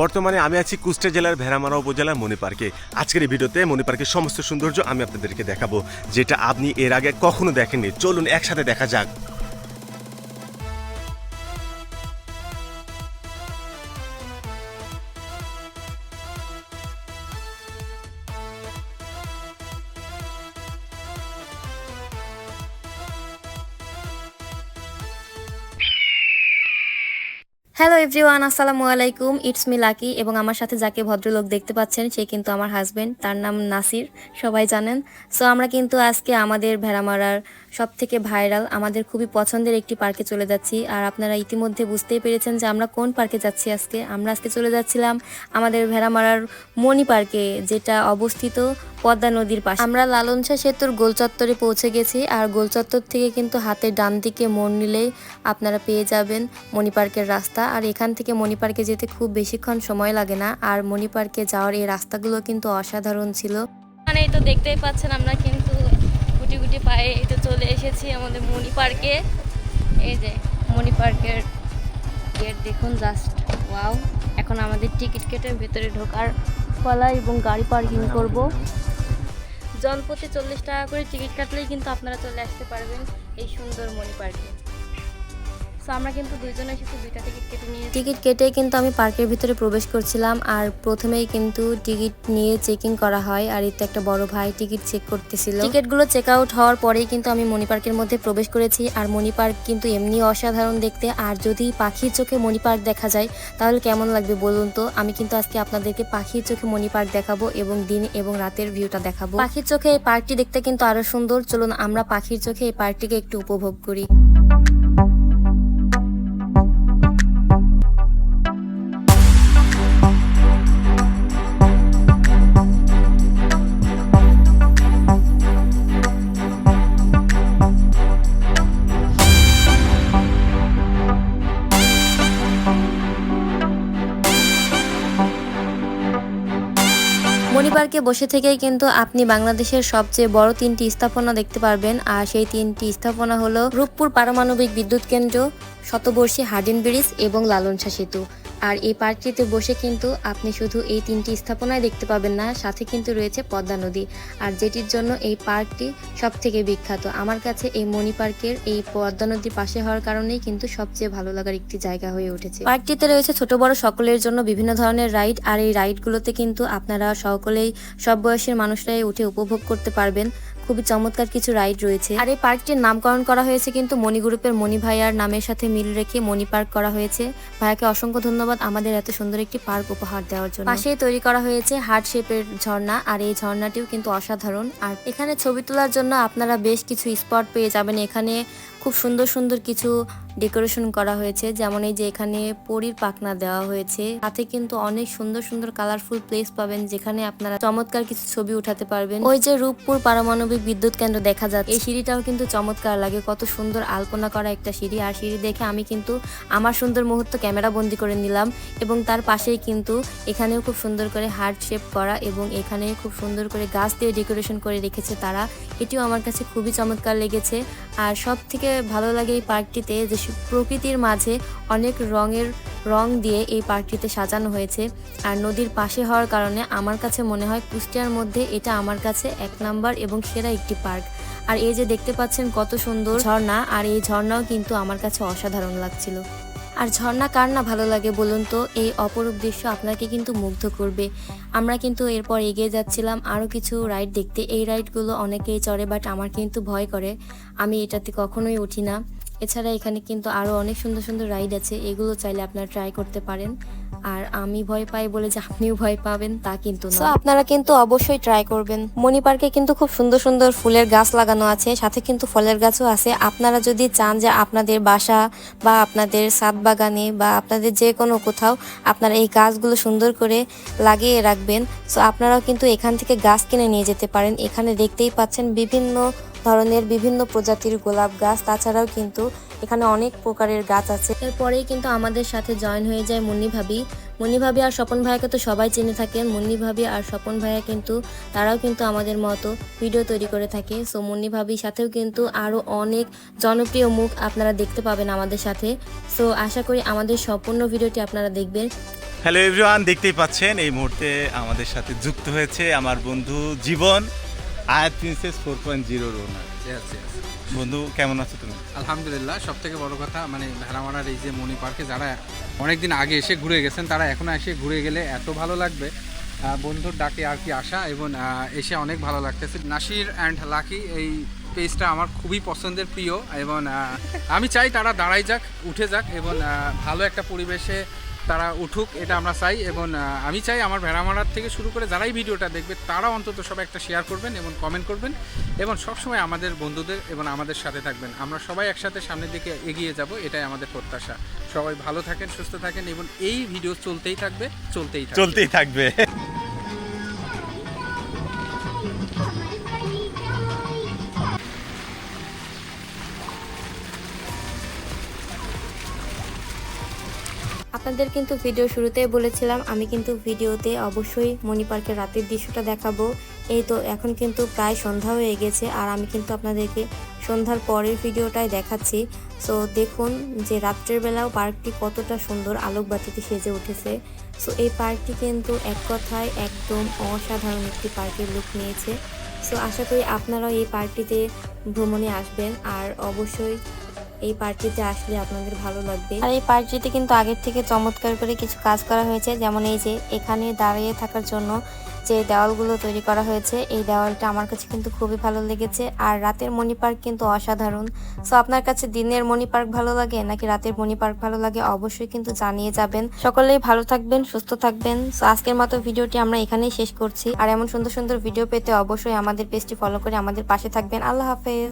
বর্তমানে আমি আছি কুষ্টিয়া জেলার ভেড়ামারা উপজেলার মনি পার্কে আজকের এই ভিডিওতে মনি পার্কের সমস্ত সৌন্দর্য আমি আপনাদেরকে দেখাবো, যেটা আপনি এর আগে কখনো দেখেননি। চলুন একসাথে দেখা যাক। হ্যালো এভরিওয়ান আসসালামু আলাইকুম। ইটস মি লাকি এবং আমার সাথে যাকে ভদ্রলোক দেখতে পাচ্ছেন, সে কিন্তু আমার হাজবেন্ড তার নাম নাসির, সবাই জানেন। সো আমরা কিন্তু আজকে আমাদের ভেড়ামারার সব থেকে ভাইরাল আমাদের খুবই পছন্দের একটি পার্কে চলে যাচ্ছি। আর আপনারা ইতিমধ্যে বুঝতেই পেরেছেন যে আমরা কোন পার্কে যাচ্ছি আজকে। আমরা আজকে চলে যাচ্ছিলাম আমাদের ভেড়ামারার মণি পার্কে যেটা অবস্থিত পদ্মা নদীর পাশে। আমরা লালনসা সেতুর গোলচত্বরে পৌঁছে গেছি। আর গোলচত্বর থেকে কিন্তু হাতের ডান দিকে মোড় নিলেই আপনারা পেয়ে যাবেন মণি পার্কের রাস্তা। আর এখান থেকে মণি পার্কে যেতে খুব বেশিক্ষণ সময় লাগে না। আর মণি পার্কে যাওয়ার এই রাস্তাগুলো কিন্তু অসাধারণ ছিল। মানে এই তো দেখতেই পাচ্ছেন আমরা কিন্তু গুটি গুটি পায়ে এই তো চলে এসেছি আমাদের মণি পার্কে। এই যে মণি পার্কের গেট দেখুন জাস্ট, ওয়াও। এখন আমাদের টিকিট কেটে ভেতরে ঢোকার ফলা এবং গাড়ি পার্কিং করব। জনপ্রতি চল্লিশ টাকা করে টিকিট কাটলেই কিন্তু আপনারা চলে আসতে পারবেন এই সুন্দর মণি পার্কে। সো আমরা কিন্তু দুইজনে এসেছি দুইটা টিকিট কেটে নিয়েছি। টিকিট কেটে কিন্তু আমি পার্কের ভিতরে প্রবেশ করছিলাম আর প্রথমেই কিন্তু টিকিট নিয়ে চেকিং করা হয়। আর এতে একটা বড় ভাই টিকিট চেক করতেছিল। টিকিটগুলো চেক আউট হওয়ার পরেই কিন্তু আমি মণি পার্কের মধ্যে প্রবেশ করেছি। আর মণি পার্ক কিন্তু এমনি অসাধারণ দেখতে। আর যদি পাখির চোখে মণি পার্ক দেখা যায় তাহলে কেমন লাগবে বলুন তো? আমি কিন্তু আজকে আপনাদেরকে পাখির চোখে মণি পার্ক দেখাবো এবং দিন এবং রাতের ভিউটা দেখাবো। পাখির চোখে এই পার্কটি দেখতে কিন্তু আরও সুন্দর। চলুন আমরা পাখির চোখে এই পার্কটিকে একটু উপভোগ করি। মণি বসে থেকেই কিন্তু আপনি বাংলাদেশের সবচেয়ে বড় তিনটি স্থাপনা দেখতে পারবেন। আর সেই তিনটি স্থাপনা হলো রূপপুর পারমাণবিক বিদ্যুৎ কেন্দ্র, শতবর্ষী হার্ডিন ব্রিজ এবং লালনসা সেতু। আর এই পার্কটিতে বসে কিন্তু আপনি শুধু এই তিনটি স্থাপনায় দেখতে পাবেন না, সাথে কিন্তু রয়েছে পদ্মা নদী। আর যেটির জন্য এই পার্কটি সব থেকে বিখ্যাত। আমার কাছে এই মণি পার্কের এই পদ্মা নদীর পাশে হওয়ার কারণেই কিন্তু সবচেয়ে ভালো লাগার একটি জায়গা হয়ে উঠেছে। পার্কটিতে রয়েছে ছোট বড় সকলের জন্য বিভিন্ন ধরনের রাইড, আর এই রাইডগুলোতে কিন্তু আপনারা সকলেই সব বয়সের মানুষরাই উঠে উপভোগ করতে পারবেন। খুবই চমৎকার কিছু রাইড রয়েছে। আর এই পার্কটির নামকরণ করা হয়েছে কিন্তু মণি গ্রুপের মণি ভাইয়ার নামের সাথে মিল রেখে মণি পার্ক করা হয়েছে। ভাইয়াকে অসংখ্য ধন্যবাদ আমাদের এত সুন্দর একটি পার্ক উপহার দেওয়ার জন্য। পাশেই তৈরি করা হয়েছে হার্ট শেপের ঝর্ণা, আর এই ঝর্ণাটিও কিন্তু অসাধারণ। আর এখানে ছবি তোলার জন্য আপনারা বেশ কিছু স্পট পেয়ে যাবেন। এখানে খুব সুন্দর সুন্দর কিছু ডেকোরেশন করা হয়েছে। যেমন এই যে এখানে পরীর পাখনা দেওয়া হয়েছে। তাতে কিন্তু অনেক সুন্দর সুন্দর কালারফুল প্লেস পাবেন যেখানে আপনারা চমৎকার কিছু ছবি উঠাতে পারবেন। ওই যে রূপপুর পারমাণবিক বিদ্যুৎ কেন্দ্র দেখা যাচ্ছে। এই সিঁড়িটাও কিন্তু চমৎকার লাগে। কত সুন্দর আলপনা করা একটা সিঁড়ি। আর সিঁড়ি দেখে আমি কিন্তু আমার সুন্দর মুহূর্ত ক্যামেরা বন্দি করে নিলাম এবং তার পাশেই কিন্তু এখানেও খুব সুন্দর করে হার্ট শেপ করা এবং এখানে খুব সুন্দর করে গাছ দিয়ে ডেকোরেশন করে রেখেছে তারা। এটিও আমার কাছে খুবই চমৎকার লেগেছে। আর সব থেকে ভালো লাগে এই পার্কটিতে, যে প্রকৃতির মাঝে অনেক রঙের রং দিয়ে এই পার্কটিতে সাজানো হয়েছে। আর নদীর পাশে হওয়ার কারণে আমার কাছে মনে হয় কুষ্টিয়ার মধ্যে এটা আমার কাছে এক নাম্বার এবং সেরা একটি পার্ক। আর এই যে দেখতে পাচ্ছেন কত সুন্দর ঝর্ণা, আর এই ঝর্ণাও কিন্তু আমার কাছে অসাধারণ লাগছিল। আর ঝর্ণা কার না ভালো লাগে বলুন তো? এই অপরূপ দৃশ্য আপনাকে কিন্তু মুগ্ধ করবে। আমরা কিন্তু এরপর এগিয়ে যাচ্ছিলাম আরও কিছু রাইড দেখতে। এই রাইডগুলো অনেকেই চড়ে, বাট আমার কিন্তু ভয় করে। আমি এটাতে কখনোই উঠি না। এছাড়া এখানে কিন্তু আরও অনেক সুন্দর সুন্দর রাইড আছে এগুলো চাইলে আপনারা ট্রাই করতে পারেন। আর আমি ভয় পাই বলে যে আপনিও ভয় পাবেন তা কিন্তু না আপনারা কিন্তু অবশ্যই ট্রাই করবেন। মণি পার্কে কিন্তু খুব সুন্দর সুন্দর ফুলের গাছ লাগানো আছে সাথে কিন্তু ফলের গাছও আছে। আপনারা যদি চান যে আপনাদের বাসা বা আপনাদের ছাদ বাগানে বা আপনাদের যে কোনো কোথাও আপনারা এই গাছগুলো সুন্দর করে লাগিয়ে রাখবেন। সো আপনারাও কিন্তু এখান থেকে গাছ কিনে নিয়ে যেতে পারেন। এখানে দেখতেই পাচ্ছেন বিভিন্ন ধরনের বিভিন্ন প্রজাতির গোলাপ গাছ তাছাড়াও কিন্তু এখানে অনেক প্রকারের গাছ আছে। এরপরেই কিন্তু আমাদের সাথে জয়েন হয়ে যায় মুন্নি ভাবি। মুন্নি ভাবি আর স্বপন ভাইয়াকে তো সবাই চিনে থাকেন। মুন্নি ভাবি আর স্বপন ভাইয়া কিন্তু তারাও কিন্তু আমাদের মতো ভিডিও তৈরি করে থাকে। সো মুন্নি ভাবির সাথেও কিন্তু আরও অনেক জনপ্রিয় মুখ আপনারা দেখতে পাবেন আমাদের সাথে। সো আশা করি আমাদের সম্পূর্ণ ভিডিওটি আপনারা দেখবেন। হ্যালো এভরিওয়ান দেখতেই পাচ্ছেন এই মুহূর্তে আমাদের সাথে যুক্ত হয়েছে আমার বন্ধু জীবন। আয়াত প্রিন্সেস ফোর পয়েন্ট জিরোর ওনার. বন্ধু কেমন আছো তুমি? আলহামদুলিল্লাহ সব থেকে বড় কথা মানে ভেড়ামারার এই যে মণি পার্কে যারা অনেকদিন আগে এসে ঘুরে গেছেন তারা এখনও এসে ঘুরে গেলে এত ভালো লাগবে। বন্ধুর ডাকে আর কি আসা এবং এসে অনেক ভালো লাগতেছে। নাসির অ্যান্ড লাকি এই পেজটা আমার খুবই পছন্দের প্রিয় এবং আমি চাই তারা দাঁড়াই যাক উঠে যাক এবং ভালো একটা পরিবেশে তারা উঠুক, এটা আমরা চাই এবং আমি চাই আমার ভেড়ামারার থেকে শুরু করে যারাই ভিডিওটা দেখবে, তারা অন্তত সবাই একটা শেয়ার করবেন এবং কমেন্ট করবেন এবং সবসময় আমাদের বন্ধুদের এবং আমাদের সাথে থাকবেন। আমরা সবাই একসাথে সামনের দিকে এগিয়ে যাব, এটাই আমাদের প্রত্যাশা। সবাই ভালো থাকেন, সুস্থ থাকেন এবং এই ভিডিও চলতেই থাকবে, চলতেই চলতেই থাকবে। আপনাদের কিন্তু ভিডিও শুরুতেই বলেছিলাম, আমি কিন্তু ভিডিওতে অবশ্যই মণি পার্কের রাতের দৃশ্যটা দেখাবো। এই তো এখন কিন্তু প্রায় সন্ধ্যা হয়ে গেছে, আর আমি কিন্তু আপনাদেরকে সন্ধ্যার পরের ভিডিওটাই দেখাচ্ছি। সো দেখুন যে রাত্রের বেলাও পার্কটি কতটা সুন্দর আলোকবাতিতে সেজে উঠেছে। সো এই পার্কটি কিন্তু এক কথায় একদম অসাধারণ একটি পার্কের লুক নিয়েছে। সো আশা করি আপনারাও এই পার্কটিতে ভ্রমণে আসবেন, আর অবশ্যই এই পার্কটিতে আসলে আপনাদের ভালো লাগবে। আর এই পার্কটিতে কিন্তু আগের থেকে চমৎকার করে কিছু কাজ করা হয়েছে, যেমন এই যে এখানে দাঁড়িয়ে থাকার জন্য যে দেওয়ালগুলো তৈরি করা হয়েছে, এই দেওয়ালটা আমার কাছে কিন্তু খুবই ভালো লেগেছে। আর রাতের মণি পার্ক কিন্তু অসাধারণ। সো আপনার কাছে দিনের মণি পার্ক ভালো লাগে নাকি রাতের মণি পার্ক ভালো লাগে অবশ্যই কিন্তু জানিয়ে যাবেন। সকলেই ভালো থাকবেন, সুস্থ থাকবেন। সো আজকের মতো ভিডিওটি আমরা এখানেই শেষ করছি। আর এমন সুন্দর সুন্দর ভিডিও পেতে অবশ্যই আমাদের পেজটি ফলো করে আমাদের পাশে থাকবেন। আল্লাহ হাফেজ।